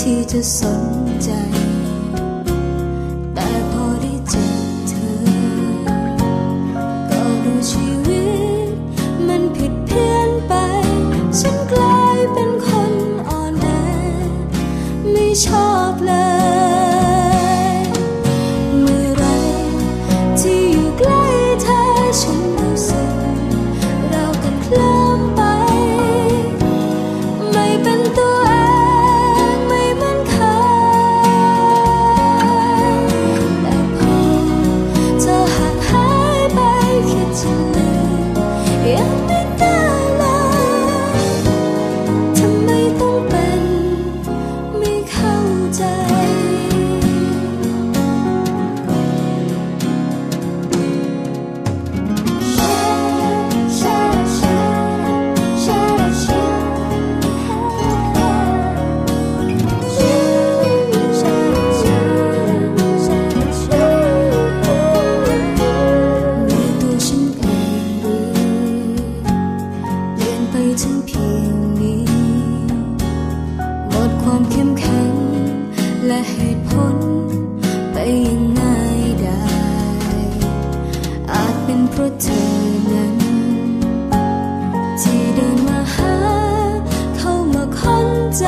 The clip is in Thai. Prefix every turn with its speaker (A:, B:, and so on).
A: ที่จะสนใจ แต่พอได้เจอเธอ ก็ดูชีวิต มันผิดเพี้ยนไป ฉันกลายเป็นคนอ่อนแอไม่ชอบ้มแข็ง และเหตุผลไปยังง่ายได้ อาจเป็นเพราะเธอนั้น ที่ได้มาหา เข้ามาค้นใจ